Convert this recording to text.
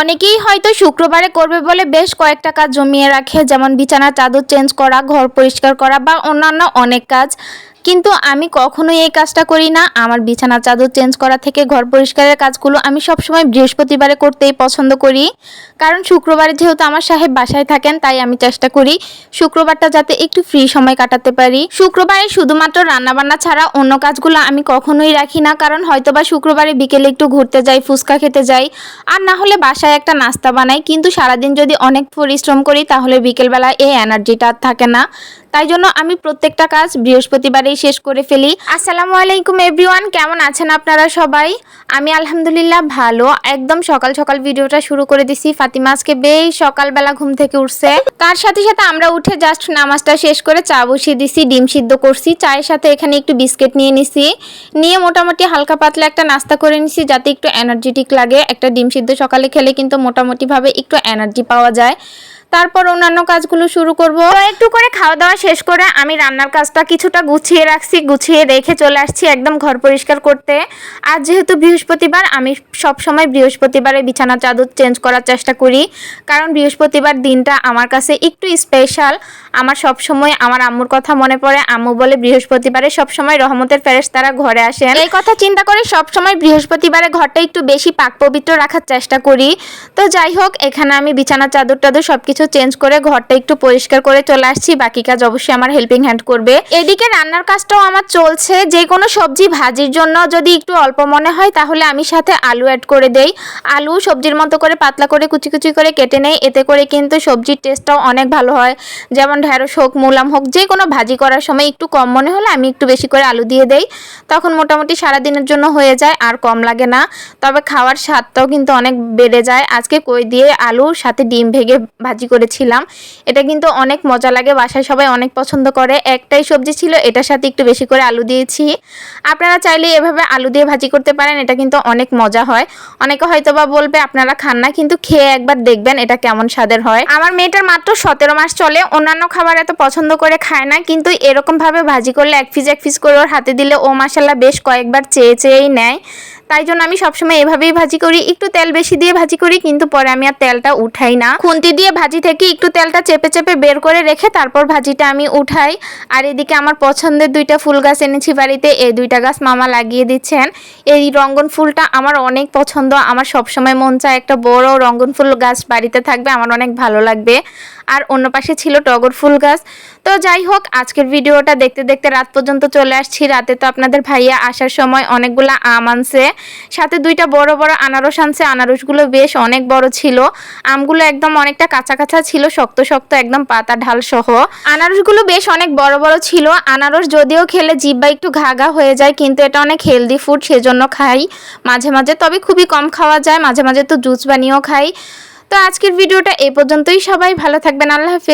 অনেকেই হয়তো শুক্রবারে করবে বলে বেশ কয়েকটা কাজ জমিয়ে রাখে, যেমন বিছানা চাদর চেঞ্জ করা, ঘর পরিষ্কার করা বা অন্যান্য অনেক কাজ। কিন্তু আমি কখনোই এই কাজটা করি না। আমার বিছানার চাদর চেঞ্জ করা থেকে ঘর পরিষ্কারের কাজগুলো আমি সবসময় বৃহস্পতিবারে করতেই পছন্দ করি। কারণ শুক্রবারে যেহেতু আমার সাহেব বাসায় থাকেন, তাই আমি চেষ্টা করি শুক্রবারটা যাতে একটু ফ্রি সময় কাটাতে পারি। শুক্রবারে শুধুমাত্র রান্নাবান্না ছাড়া অন্য কাজগুলো আমি কখনোই রাখি না, কারণ হয়তোবা শুক্রবারে বিকেলে একটু ঘুরতে যাই, ফুচকা খেতে যাই, আর না হলে বাসায় একটা নাস্তা বানাই। কিন্তু সারাদিন যদি অনেক পরিশ্রম করি, তাহলে বিকেলবেলা এই এনার্জিটা থাকে না। তাই জন্য আমি প্রত্যেকটা কাজ বৃহস্পতিবারেই শেষ করে ফেলি। আসসালামু আলাইকুম এভরিওয়ান, কেমন আছেন আপনারা সবাই? আমি আলহামদুলিল্লাহ ভালো। একদম সকাল সকাল ভিডিওটা শুরু করে দিছি। ফাতিমা আজকে বেশ সকালবেলা ঘুম থেকে উঠছে। তার সাথে সাথে আমরা উঠে জাস্ট নামাজটা শেষ করে চা বসিয়ে দিছি, ডিম সিদ্ধ করছি। চায়ের সাথে এখানে একটু বিস্কিট নিয়ে নিছি। নিয়ে মোটামুটি হালকা পাতলা একটা নাস্তা করে নিছি যাতে একটু এনার্জেটিক লাগে। একটা ডিম সিদ্ধ সকালে খেলে কিন্তু মোটামুটিভাবে একটু এনার্জি পাওয়া যায়। তারপর অন্যান্য কাজগুলো শুরু করব। তো একটু করে খাওয়া দাওয়া শেষ করে আমি রান্নার কাজটা কিছুটা গুছিয়ে রাখছি, গুছিয়ে রেখে চলে আসছি একদম ঘর পরিষ্কার করতে। আর যেহেতু বৃহস্পতিবার, আমি সব সময় বৃহস্পতিবারে বিছানা চাদর চেঞ্জ করার চেষ্টা করি। কারণ বৃহস্পতিবার দিনটা আমার কাছে একটু স্পেশাল আমার সব সময় আমার আম্মুর কথা মনে পড়ে। আম্মু বলে, বৃহস্পতিবারে সব সময় রহমতের ফেরেশ তারা ঘরে আসেন। এই কথা চিন্তা করে সব সময় বৃহস্পতিবারে ঘরটা একটু বেশি পাক পবিত্র রাখার চেষ্টা করি। তো যাই হোক, এখানে আমি বিছানা চাদর টাদর সবকিছু চেঞ্জ করে ঘরটা একটু পরিষ্কার করে চলে আসছি। বাকি কাজ অবশ্যই আমার হেল্পিং হ্যান্ড করবে। এদিকে রান্নার কাজটাও আমার চলছে। যে কোনো সবজি ভাজির জন্য যদি একটু অল্প মনে হয়, তাহলে আমি সাথে আলু অ্যাড করে দেই। আলু সবজির মতো করে পাতলা করে কুচি কুচি করে কেটে নেই। এতে করে কিন্তু সবজির টেস্টটাও অনেক ভালো হয়। যেমন ঢেঁড়স হোক, মুলাম হোক, যে কোনো ভাজি করার সময় একটু কম মনে হলে আমি একটু বেশি করে আলু দিয়ে দেই। তখন মোটামুটি সারা দিনের জন্য হয়ে যায়, আর কম লাগে না। তবে খাওয়ার স্বাদটাও কিন্তু অনেক বেড়ে যায়। আজকে কই দিয়ে আলুর সাথে ডিম ভেঙে ভাজি করেছিলাম। এটা কিন্তু অনেক মজা লাগে, বাসায় সবাই অনেক পছন্দ করে। একটাই সবজি ছিল, এটার সাথে একটু বেশি করে আলু দিয়েছি। আপনারা চাইলে এভাবে আলু দিয়ে ভাজি করতে পারেন, এটা কিন্তু অনেক মজা হয়। অনেকে হয়তো বা বলবে, আপনারা খান না। কিন্তু খেয়ে একবার দেখবেন এটা কেমন স্বাদের হয়। আমার মেয়েটার মাত্র সতেরো মাস চলে, অন্যান্য খাবার এত পছন্দ করে খায় না, কিন্তু এরকমভাবে ভাজি করলে এক পিস এক পিস করে ওর হাতে দিলে ও মাসাল্লাহ বেশ কয়েকবার চেয়ে চেয়েই নেয়। তাই জন্য আমি সবসময় এভাবেই ভাজি করি। একটু তেল বেশি দিয়ে ভাজি করি, কিন্তু পরে আমি আর তেলটা উঠাই না। খুন্তি দিয়ে ভাজি থেকে একটু তেলটা চেপে চেপে বের করে রেখে তারপর ভাজিটা আমি উঠাই। আর এদিকে আমার পছন্দের দুইটা ফুল গাছ এনেছি বাড়িতে, এই দুইটা গাছ মামা লাগিয়ে দিচ্ছেন। এই রঙ্গন ফুলটা আমার অনেক পছন্দ। আমার সবসময় মন চায় একটা বড় রঙ্গন ফুল গাছ বাড়িতে থাকবে, আমার অনেক ভালো লাগবে। আর অন্য পাশে ছিল টগর ফুল গাছ। তো যাই হোক, আজকের ভিডিওটা দেখতে দেখতে রাত পর্যন্ত চলে আসছি। রাতে তো আপনাদের ভাইয়া আসার সময় অনেকগুলো আম আনছে। সাথে দুইটা বড় বড় আনারস আনছে। আনারসগুলো বেশ অনেক বড় ছিল। আমগুলো একদম অনেকটা কাঁচা কাঁচা ছিল, শক্ত শক্ত একদম পাতা ঢাল সহ। আনারসগুলো বেশ অনেক বড় বড় ছিল। আনারস যদিও খেলে জিব্বা একটু ঘাগা হয়ে যায়, কিন্তু এটা অনেক হেলদি ফুড সেজন্য খাই মাঝে মাঝে। তবে খুবই কম খাওয়া যায়, মাঝে মাঝে তো জুস বানিয়েও খাই। তো আজকের ভিডিওটা এই পর্যন্তই সবাই, ভালো থাকবেন, আল্লাহ হাফেজ।